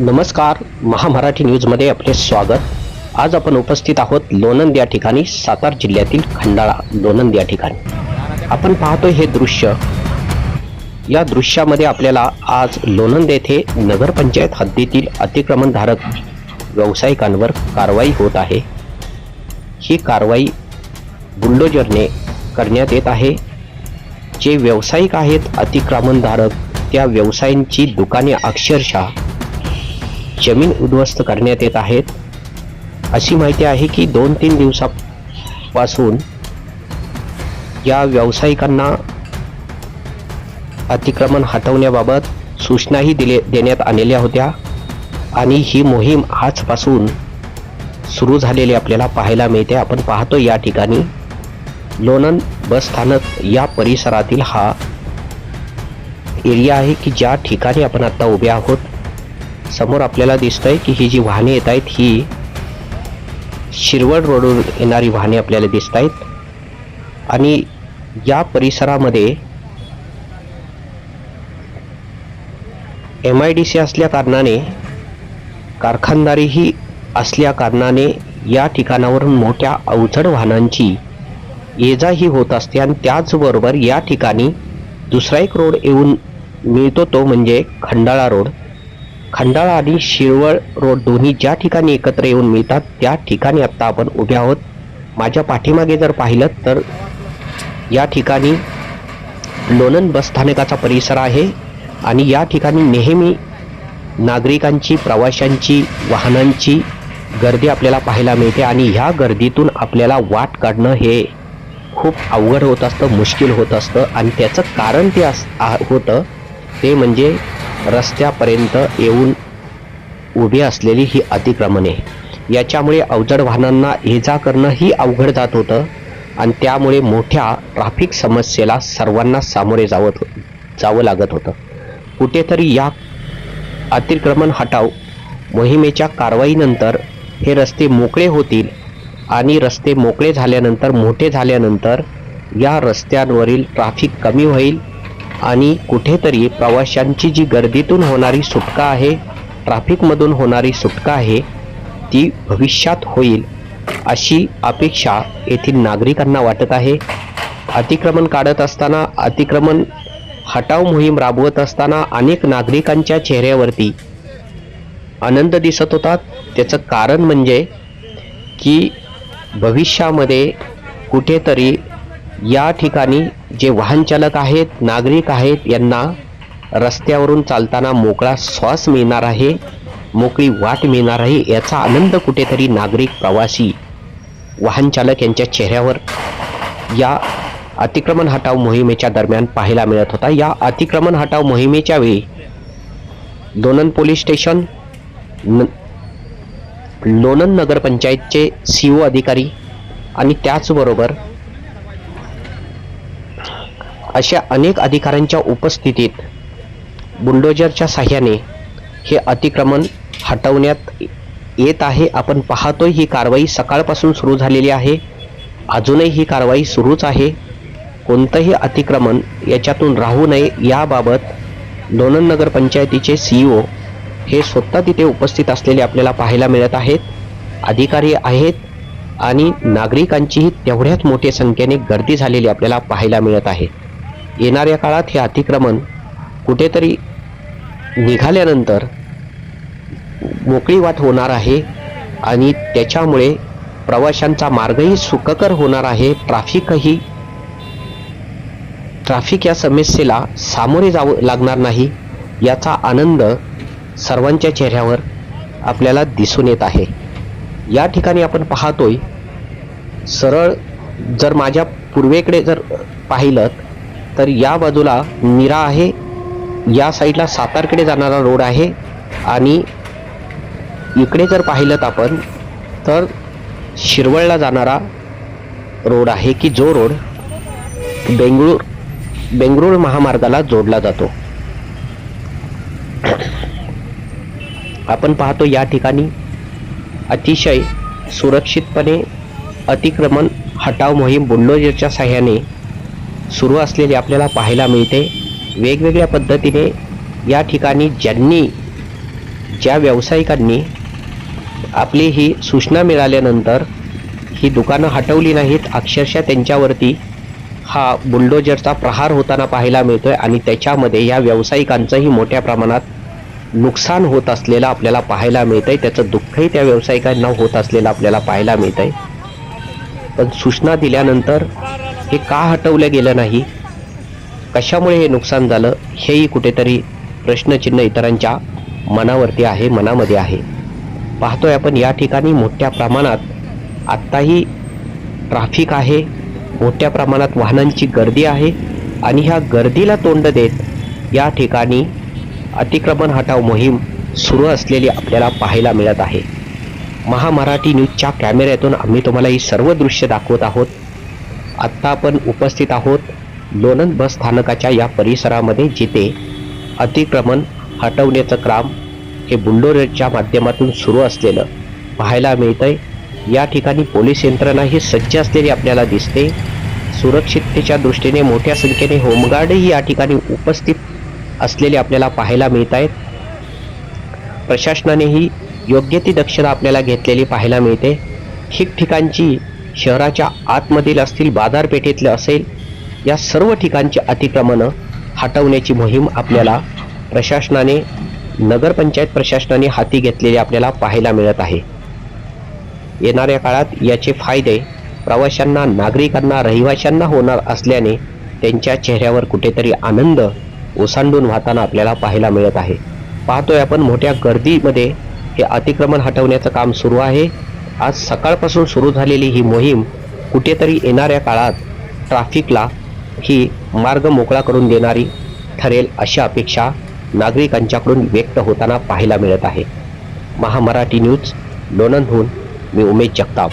नमस्कार महामराठी न्यूजमध्ये आपले स्वागत. आज आपण उपस्थित आहोत लोणंद या ठिकाणी सातारा जिल्ह्यातील खंडाळा लोणंद या ठिकाणी. आपण पाहतोय हे दृश्य. या दृश्यामध्ये आपल्याला आज लोणंद येथे नगरपंचायत हद्दीतील अतिक्रमणधारक व्यावसायिकांवर कारवाई होत आहे. ही कारवाई बुलडोजरने करण्यात येत आहे. जे व्यावसायिक आहेत अतिक्रमणधारक त्या व्यवसायांची दुकाने अक्षरशः जमीन उद्ध्वस्त करण्यात येत आहेत. अशी माहिती आहे की दोन तीन दिवसापासून या व्यावसायिकांना अतिक्रमण हटवण्याबाबत सूचनाही दिले देण्यात आलेल्या होत्या. आणि ही मोहीम आजपासून सुरू झालेली आपल्याला पाहायला मिळते. आपण पाहतो या ठिकाणी लोणंद बस स्थानक या परिसरातील हा एरिया आहे की ज्या ठिकाणी आपण आत्ता उभे आहोत. समोर आपल्याला दिसतंय की ही जी वाहने येत आहेत ही शिरवड रोडवर येणारी वाहने आपल्याला दिसत आहेत. आणि या परिसरामध्ये एम आय डी सी असल्या कारणाने कारखानदारीही असल्या कारणाने या ठिकाणावरून मोठ्या अवजड वाहनांची ये ही होत असते आणि त्याचबरोबर या ठिकाणी दुसरा एक रोड येऊन मिळतो तो म्हणजे खंडाळा रोड. खंडाळा आणि शिरवळ रोड दोन्ही ज्या ठिकाणी एकत्र येऊन मिळतात त्या ठिकाणी आत्ता आपण उभे आहोत. माझ्या पाठीमागे जर पाहिलं तर या ठिकाणी लोणंद बस स्थानकाचा परिसर आहे आणि या ठिकाणी नेहमी नागरिकांची प्रवाशांची वाहनांची गर्दी आपल्याला पाहायला मिळते आणि ह्या गर्दीतून आपल्याला वाट काढणं हे खूप अवघड होत असतं मुश्किल होत असतं आणि त्याचं कारण ते अस आ- होतं ते म्हणजे रस्त्यापर्यंत येऊन उभी असलेली ही अतिक्रमणे. याच्यामुळे अवजड वाहनांना ये जा करणंही अवघड जात होतं आणि त्यामुळे मोठ्या ट्रॅफिक समस्येला सर्वांना सामोरे जावत हो-, जावं लागत होतं. कुठेतरी या अतिक्रमण हटाव मोहिमेच्या कारवाईनंतर हे रस्ते मोकळे होतील आणि रस्ते मोकळे झाल्यानंतर मोठे झाल्यानंतर या रस्त्यांवरील ट्रॅफिक कमी होईल आणि कुठेतरी प्रवाशांची जी गर्दीतून होणारी सुटका आहे ट्रॅफिकमधून होणारी सुटका आहे ती भविष्यात होईल अशी अपेक्षा येथील नागरिकांना वाटत आहे. अतिक्रमण काढत असताना अतिक्रमण हटाव मोहीम राबवत असताना अनेक नागरिकांच्या चेहऱ्यावरती आनंद दिसत होता. त्याचं कारण म्हणजे की भविष्यामध्ये कुठेतरी या ठिकाणी जे वाहन चालक आहेत नागरिक आहेत यांना रस्त्यावरून चालताना मोकळा श्वास मिळणार आहे मोकळी वाट मिळणार आहे याचा आनंद कुठेतरी नागरिक प्रवासी वाहन चालक यांच्या चेहऱ्यावर या अतिक्रमण हटाव मोहिमेच्या दरम्यान पाहायला मिळत होता. या अतिक्रमण हटाव मोहिमेच्या वेळी लोणंद पोलीस स्टेशन न लोणंद नगरपंचायतचे सी ओ अधिकारी आणि त्याचबरोबर अशा अनेक अधिकाऱ्यांच्या उपस्थितीत बुलडोजरच्या साह्याने हे अतिक्रमण हटवण्यात येत आहे. आपण पाहतोय ही कारवाई सकाळपासून सुरू झालेली आहे. अजूनही ही कारवाई सुरूच आहे. कोणतंही अतिक्रमण याच्यातून राहू नये याबाबत लोणंद नगर पंचायतीचे सी ओ हे स्वतः तिथे उपस्थित असलेले आपल्याला पाहायला मिळत आहेत. अधिकारी आहेत आणि नागरिकांचीही तेवढ्याच मोठ्या संख्येने गर्दी झालेली आपल्याला पाहायला मिळत आहे. येणाऱ्या काळात हे अतिक्रमण कुठेतरी निघाल्यानंतर मोकळी वाट होणार आहे आणि त्याच्यामुळे प्रवाशांचा मार्गही सुखकर होणार आहे. ट्राफिकही ट्राफिक या समस्येला सामोरे जावं लागणार नाही याचा आनंद सर्वांच्या चेहऱ्यावर आपल्याला दिसून येत आहे. या ठिकाणी आपण पाहतोय सरळ जर माझ्या पूर्वेकडे जर पाहिलं तर या बाजूला मीरा आहे. या साईडला सातारकडे जाणारा रोड आहे. आणि इकडे जर पाहिलं आपण तर शिरवळला जाणारा रोड आहे की जो रोड बेंगळूर बेंगळूर महामार्गाला जोडला जातो. आपण पाहतो या ठिकाणी अतिशय सुरक्षितपणे अतिक्रमण हटाव मोहीम बुलडोजरच्या साह्याने सुरू असलेली आपल्याला पाहायला मिळते. वेगवेगळ्या पद्धतीने या ठिकाणी ज्यांनी ज्या व्यावसायिकांनी आपली ही सूचना मिळाल्यानंतर ही दुकानं हटवली नाहीत अक्षरशः त्यांच्यावरती हा बुलडोजरचा प्रहार होताना पाहायला मिळतो आहे आणि त्याच्यामध्ये या व्यावसायिकांचंही मोठ्या प्रमाणात नुकसान होत असलेलं आपल्याला पाहायला मिळतं आहे त्याचं दुःखही त्या व्यावसायिकांना होत असलेलं आपल्याला पाहायला मिळतं आहे पण सूचना दिल्यानंतर हे का हटवलं गेलं नाही? कशामुळे हे नुकसान झालं? हेही कुठेतरी प्रश्नचिन्ह इतरांच्या मनावरती आहे मनामध्ये आहे. पाहतोय आपण या ठिकाणी मोठ्या प्रमाणात आत्ताही ट्राफिक आहे मोठ्या प्रमाणात वाहनांची गर्दी आहे आणि ह्या गर्दीला तोंड देत या ठिकाणी अतिक्रमण हटाव मोहीम सुरू असलेली आपल्याला पाहायला मिळत आहे. महामराठी न्यूजच्या कॅमेऱ्यातून आम्ही तुम्हाला ही सर्व दृश्य दाखवत आहोत. आत्ता आपण उपस्थित आहोत लोणंद बस स्थानकाच्या या परिसरामध्ये जिथे अतिक्रमण हटवण्याचं काम हे बुलडोजरच्या माध्यमातून सुरू असलेलं पाहायला मिळतंय. या ठिकाणी पोलीस यंत्रणा ही सज्ज असलेली आपल्याला दिसते. सुरक्षिततेच्या दृष्टीने मोठ्या संख्येने होमगार्डही या ठिकाणी उपस्थित असलेले आपल्याला पाहायला मिळत आहेत प्रशासनानेही योग्य ती दक्षता आपल्याला घेतलेली पाहायला मिळते. ठिकठिकाणची शहराच्या आतमधील असतील बाजारपेठेतले असेल या सर्व ठिकाणची अतिक्रमणं हटवण्याची मोहीम आपल्याला प्रशासनाने नगरपंचायत प्रशासनाने हाती घेतलेली आपल्याला पाहायला मिळत आहे. येणाऱ्या काळात याचे फायदे प्रवाशांना नागरिकांना रहिवाशांना होणार असल्याने त्यांच्या चेहऱ्यावर कुठेतरी आनंद ओसांडून वाहताना आपल्याला पाहायला मिळत आहे. पाहतोय आपण मोठ्या गर्दीमध्ये हे अतिक्रमण हटवण्याचं काम सुरू आहे. आज सकाळपासून सुरू झालेली ही मोहीम कुठेतरी येणाऱ्या काळात ट्रॅफिकला ही मार्ग मोकळा करून देणारी ठरेल अशी अपेक्षा नागरिकांच्याकडून व्यक्त होताना पाहायला मिळत आहे. महामराठी न्यूज लोणंदहून मी उमेश जगताप.